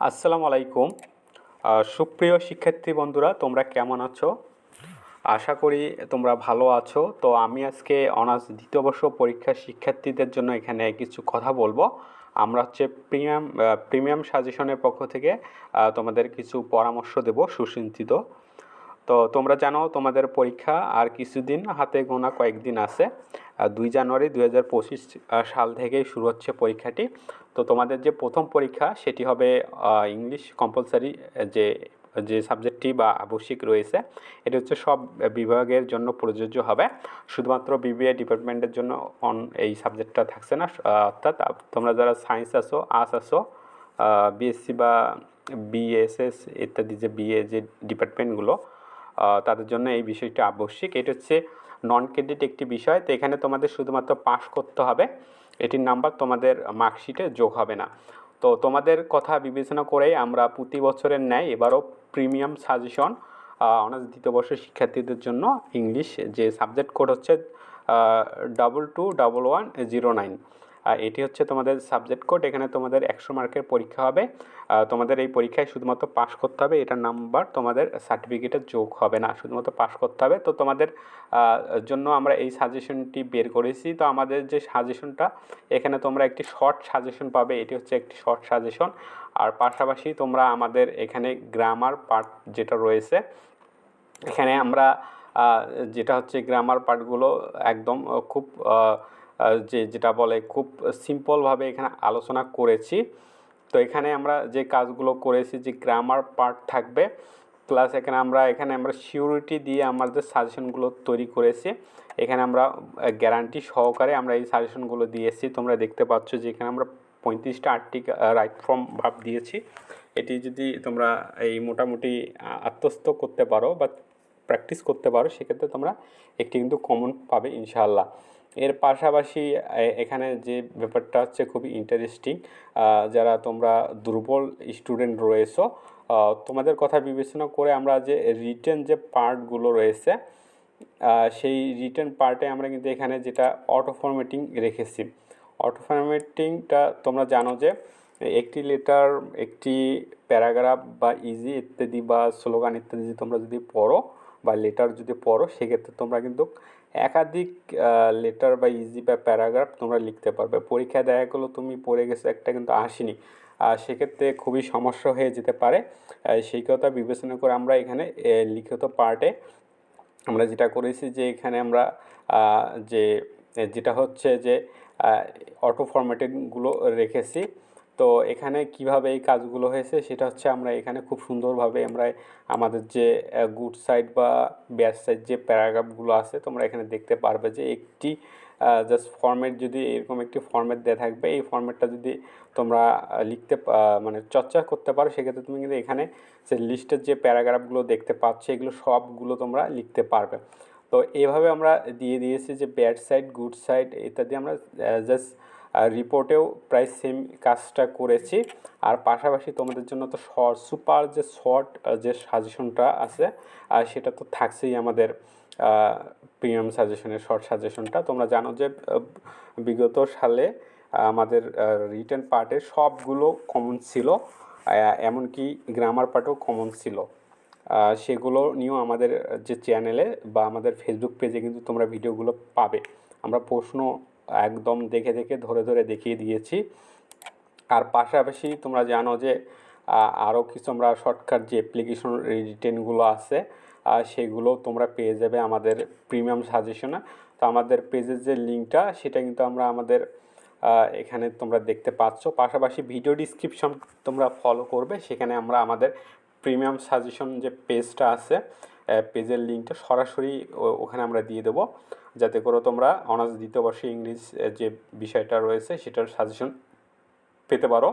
আসসালামু আলাইকুম। সুপ্রিয় শিক্ষার্থী বন্ধুরা, তোমরা কেমন আছো? আশা করি তোমরা ভালো আছো। তো আমি আজকে অনার্স দ্বিতীয় বর্ষ পরীক্ষার শিক্ষার্থীদের জন্য এখানে কিছু কথা বলব। আমরা হচ্ছে প্রিমিয়াম প্রিমিয়াম সাজেশনের পক্ষ থেকে তোমাদের কিছু পরামর্শ দেব সুচিন্তিত তো তোমরা জানো তোমাদের পরীক্ষা আর কিছুদিন হাতে গোনা কয়েকদিন আছে। দুই জানুয়ারি দুই হাজার পঁচিশ সাল থেকেই শুরু হচ্ছে পরীক্ষাটি। তো তোমাদের যে প্রথম পরীক্ষা, সেটি হবে ইংলিশ কম্পালসারি যে যে সাবজেক্টটি বা আবশ্যিক রয়েছে, এটা হচ্ছে সব বিভাগের জন্য প্রযোজ্য হবে। শুধুমাত্র বিবিএ ডিপার্টমেন্টের জন্য অন এই সাবজেক্টটা থাকছে না অর্থাৎ তোমরা যারা সায়েন্স আসো আর্টস আসো বিএসসি বা বিএসএস ইত্যাদি যে বিএ যে ডিপার্টমেন্টগুলো তাদের জন্য এই বিষয়টি আবশ্যিক। এটা হচ্ছে নন ক্রেডিট একটি বিষয়। তো এখানে তোমাদের শুধুমাত্র পাস করতে হবে। এটির নাম্বার তোমাদের মার্কশিটে যোগ হবে না। তো তোমাদের কথা বিবেচনা করেই আমরা প্রতি বছরের ন্যায় এবারও প্রিমিয়াম সাজেশন অনার্স দ্বিতীয় বর্ষের শিক্ষার্থীদের জন্য ইংলিশ যে সাবজেক্ট কোড হচ্ছে double two double one zero nine এটি হচ্ছে তোমাদের সাবজেক্ট কোড এখানে তোমাদের একশো মার্কের পরীক্ষা হবে। তোমাদের এই পরীক্ষায় শুধুমাত্র পাস করতে হবে, এটার নাম্বার তোমাদের সার্টিফিকেটের যোগ হবে না, শুধুমাত্র পাস করতে হবে। তো তোমাদের জন্য আমরা এই সাজেশনটি বের করেছি। তো আমাদের যে সাজেশনটা এখানে তোমরা একটি শর্ট সাজেশন পাবে, এটি হচ্ছে একটি শর্ট সাজেশন আর পাশাপাশি তোমরা আমাদের এখানে গ্রামার পার্ট যেটা রয়েছে, এখানে আমরা যেটা হচ্ছে গ্রামার পার্টগুলো একদম খুব যে যেটা বলে খুব সিম্পলভাবে এখানে আলোচনা করেছি। তো এখানে আমরা যে কাজগুলো করেছি, যে গ্রামার পার্ট থাকবে প্লাস এখানে আমরা এখানে আমরা সিউরিটি দিয়ে আমাদের সাজেশনগুলো তৈরি করেছি, এখানে আমরা গ্যারান্টি সহকারে আমরা এই সাজেশনগুলো দিয়েছি। তোমরা দেখতে পাচ্ছ যে এখানে আমরা পঁয়ত্রিশটা আর্টিকেল রাইট ফর্ম ভাব দিয়েছি। এটি যদি তোমরা এই মোটামুটি আত্মস্থ করতে পারো বা প্র্যাকটিস করতে পারো, সেক্ষেত্রে তোমরা একটি কিন্তু কমন পাবে ইনশাআল্লাহ। এর পাশাপাশি এখানে যে ব্যাপারটা হচ্ছে খুবই ইন্টারেস্টিং যারা তোমরা দুর্বল স্টুডেন্ট রয়েছো তোমাদের কথা বিবেচনা করে আমরা যে রিটেন যে পার্টগুলো রয়েছে সেই রিটেন পার্টে আমরা কিন্তু এখানে যেটা অটো ফরম্যাটিং রেখেছি। অটো ফরম্যাটিংটা তোমরা জানো যে, একটি লেটার একটি প্যারাগ্রাফ বা ইজি ইত্যাদি বা স্লোগান ইত্যাদি তোমরা যদি পড়ো বা লেটার যদি পড়ো, সেক্ষেত্রে তোমরা কিন্তু একাধিক লেটার বা ইজি বা প্যারাগ্রাফ তোমরা লিখতে পারবে। পরীক্ষায় দেখা গেলো তুমি পড়ে গেছো, একটা কিন্তু আসেনি। সেক্ষেত্রে খুবই সমস্যা হয়ে যেতে পারে। সেই কথা বিবেচনা করে আমরা এখানে লিখিত পার্টে আমরা যেটা করেছি যে এখানে আমরা যে, যেটা হচ্ছে যে অটো ফরম্যাটিংগুলো রেখেছি। তো এখানে কীভাবে এই কাজগুলো হয়েছে সেটা হচ্ছে আমরা এখানে খুব সুন্দরভাবে আমরা আমাদের যে গুড সাইড বা ব্যাড সাইড যে প্যারাগ্রাফগুলো আছে, তোমরা এখানে দেখতে পারবে যে একটি জাস্ট ফর্মেট যদি এরকম একটি ফর্মেট দেওয়া থাকবে, এই ফর্মেটটা যদি তোমরা লিখতে মানে চর্চা করতে পারো, সেক্ষেত্রে তুমি কিন্তু এখানে যে লিস্টের যে প্যারাগ্রাফগুলো দেখতে পাচ্ছ, এগুলো সবগুলো তোমরা লিখতে পারবে। তো এভাবে আমরা দিয়ে দিয়েছি যে ব্যাড সাইড গুড সাইড ইত্যাদি আমরা জাস্ট রিপোর্টেও প্রায় সেম কাজটা করেছি। আর পাশাপাশি তোমাদের জন্য তো শর্ট সুপার যে শর্ট যে সাজেশনটা আছে, আর সেটা তো থাকছেই আমাদের প্রিমিয়াম সাজেশনের শর্ট সাজেশনটা তোমরা জানো যে বিগত সালে আমাদের রিটেন পার্টে সবগুলো কমন ছিল এমনকি গ্রামার পার্টও কমন ছিল। সেগুলো নিয়েও আমাদের যে চ্যানেলে বা আমাদের ফেসবুক পেজে কিন্তু তোমরা ভিডিওগুলো পাবে। আমরা প্রশ্ন একদম দেখে দেখে, ধরে ধরে দেখিয়ে দিয়েছি। আর পাশাপাশি তোমরা জানো যে আরও কিছু আমরা শর্টকাট যে অ্যাপ্লিকেশন রিটেনগুলো আছে সেগুলো তোমরা পেয়ে যাবে আমাদের প্রিমিয়াম সাজেশনে তো আমাদের পেজের যে লিঙ্কটা সেটা কিন্তু আমরা আমাদের এখানে তোমরা দেখতে পাচ্ছ। পাশাপাশি ভিডিও ডিসক্রিপশন তোমরা ফলো করবে, সেখানে আমরা আমাদের প্রিমিয়াম সাজেশন যে পেজটা আছে পেজের লিঙ্কটা সরাসরি ওখানে আমরা দিয়ে দেবো। যাতে করে তোমরা অনার্স দ্বিতীয় বর্ষে ইংলিশ যে বিষয়টা রয়েছে সেটার সাজেশন পেতে পারো।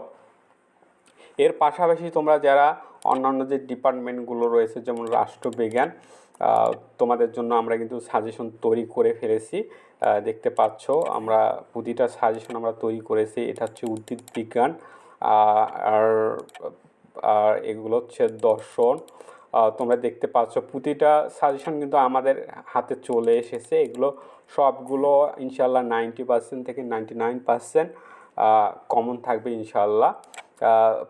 এর পাশাপাশি তোমরা যারা অন্যান্য যে ডিপার্টমেন্টগুলো রয়েছে, যেমন রাষ্ট্রবিজ্ঞান তোমাদের জন্য আমরা কিন্তু সাজেশন তৈরি করে ফেলেছি। দেখতে পাচ্ছ আমরা প্রতিটা সাজেশন আমরা তৈরি করেছি। এটা হচ্ছে উদ্ভিদ বিজ্ঞান আর আর এগুলো হচ্ছে দর্শন। তোমরা দেখতে পাচ্ছ, প্রতিটা সাজেশন কিন্তু আমাদের হাতে চলে এসেছে। এগুলো সবগুলো ইনশাল্লাহ নাইনটি পার্সেন্ট থেকে নাইনটি নাইন পার্সেন্ট কমন থাকবে ইনশাল্লাহ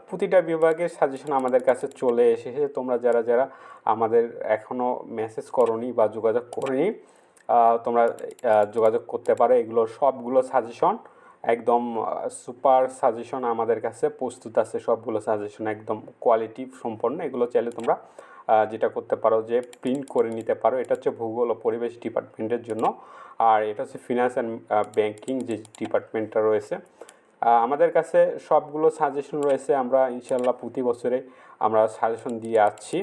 প্রতিটা বিভাগের সাজেশন আমাদের কাছে চলে এসেছে। তোমরা যারা যারা আমাদের এখনও মেসেজ করনি বা যোগাযোগ করনি তোমরা যোগাযোগ করতে পারো। এগুলো সবগুলো সাজেশন একদম সুপার সাজেশন আমাদের কাছে প্রস্তুত আছে। সবগুলো সাজেশন একদম কোয়ালিটি সম্পন্ন। এগুলো চাইলে তোমরা যেটা করতে পারো যে প্রিন্ট করে নিতে পারো। এটা হচ্ছে ভূগোল ও পরিবেশ ডিপার্টমেন্টের জন্য। আর এটা হচ্ছে ফিনান্স অ্যান্ড ব্যাংকিং যে ডিপার্টমেন্টটা রয়েছে। আমাদের কাছে সবগুলো সাজেশন রয়েছে। আমরা ইনশাল্লাহ প্রতি বছরে আমরা সাজেশন দিয়ে আসছি।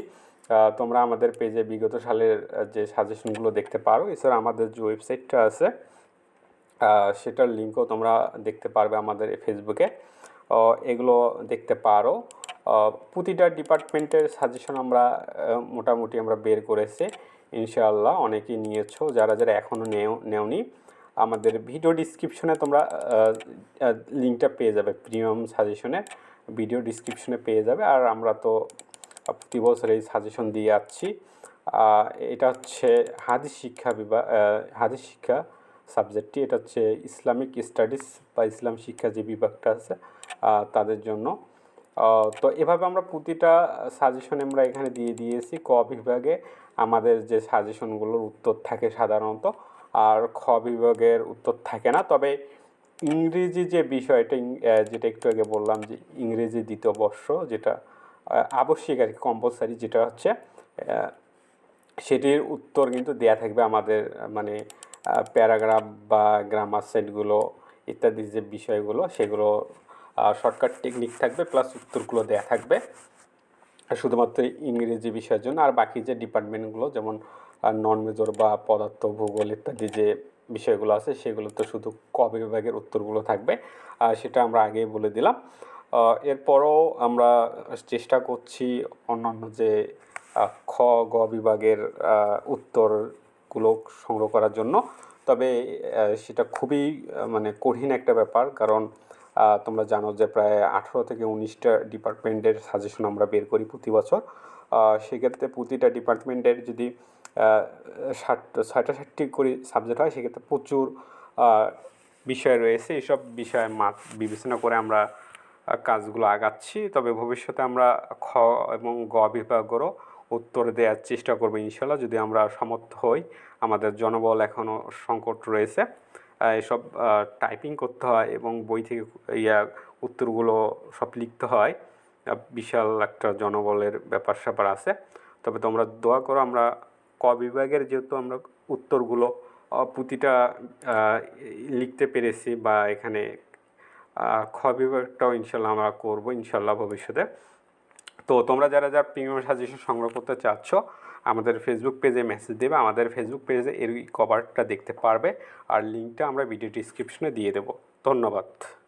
তোমরা আমাদের পেজে বিগত সালের যে সাজেশনগুলো দেখতে পারো। এছাড়া আমাদের যে ওয়েবসাইটটা আছে সেটার লিঙ্কও তোমরা দেখতে পারবে আমাদের ফেসবুকে এগুলো দেখতে পারো। প্রতিটা ডিপার্টমেন্টের সাজেশন আমরা মোটামুটি আমরা বের করেছি। ইনশাআল্লাহ অনেকেই নিয়েছো, যারা যারা এখনও নেও, নেওনি, আমাদের ভিডিও ডিসক্রিপশনে তোমরা লিঙ্কটা পেয়ে যাবে প্রিমিয়াম সাজেশনের ভিডিও ডিসক্রিপশনে পেয়ে যাবে। আর আমরা তো প্রতি বছর এই সাজেশন দিয়ে যাচ্ছি। এটা হচ্ছে হাদিস শিক্ষা বিভাগ হাদিস শিক্ষা সাবজেক্টটি এটা হচ্ছে ইসলামিক স্টাডিজ বা ইসলাম শিক্ষা যে বিভাগটা আছে তাদের জন্য। তো এভাবে আমরা প্রতিটা সাজেশন আমরা এখানে দিয়ে দিয়েছি। ক বিভাগে আমাদের যে সাজেশনগুলোর উত্তর থাকে সাধারণত, আর খ বিভাগের উত্তর থাকে না। তবে ইংরেজি যে বিষয়টা যেটা একটু আগে বললাম যে ইংরেজি দ্বিতীয় বর্ষ যেটা আবশ্যিক আর কি কম্পালসারি যেটা হচ্ছে সেটির উত্তর কিন্তু দেয়া থাকবে আমাদের মানে প্যারাগ্রাফ বা গ্রামার সেটগুলো ইত্যাদি যে বিষয়গুলো, সেগুলো শর্টকাট টেকনিক থাকবে প্লাস উত্তরগুলো দেয়া থাকবে। শুধুমাত্র ইংরেজি বিষয়ের জন্য, আর বাকি যে ডিপার্টমেন্টগুলো, যেমন নন মেজর বা পদার্থ, ভূগোল ইত্যাদি যে বিষয়গুলো আছে, সেগুলো তো শুধু ক বিভাগের উত্তরগুলো থাকবে। আর সেটা আমরা আগেই বলে দিলাম। এরপরও আমরা চেষ্টা করছি অন্যান্য যে খ, গ বিভাগের উত্তরগুলো সংগ্রহ করার জন্য। তবে সেটা খুবই মানে কঠিন একটা ব্যাপার, কারণ তোমরা জানো যে প্রায় আঠেরো থেকে উনিশটা ডিপার্টমেন্টের সাজেশন আমরা বের করি প্রতি বছর। সেক্ষেত্রে প্রতিটা ডিপার্টমেন্টের যদি ষাট, ছয়টা ষাটটি করে সাবজেক্ট হয়, সেক্ষেত্রে প্রচুর বিষয় রয়েছে। এসব বিষয় মাত বিবেচনা করে আমরা কাজগুলো আগাচ্ছি। তবে ভবিষ্যতে আমরা খ এবং গ বিভাগেরও উত্তর দেওয়ার চেষ্টা করব ইনশাল্লাহ। যদি আমরা সমর্থ হই, আমাদের জনবল এখনও সংকট রয়েছে। এসব টাইপিং করতে হয় এবং বই থেকে ইয়া উত্তরগুলো সব লিখতে হয়। বিশাল একটা জনবলের ব্যাপার স্যাপার আছে। তবে তোমরা দোয়া করো আমরা ক বিভাগের যেহেতু আমরা উত্তরগুলো প্রতিটা লিখতে পেরেছি বা এখানে খ বিভাগটাও ইনশাল্লাহ আমরা করব ইনশাল্লাহ ভবিষ্যতে। তো তোমরা যারা যারা প্রিমিয়াম সাজেশন সংগ্রহ করতে চাচ্ছ আমাদের ফেসবুক পেজে মেসেজ দেবে, আমাদের ফেসবুক পেজে এর কভারটা দেখতে পারবে। আর লিঙ্কটা আমরা ভিডিও ডিসক্রিপশনে দিয়ে দেবো। ধন্যবাদ।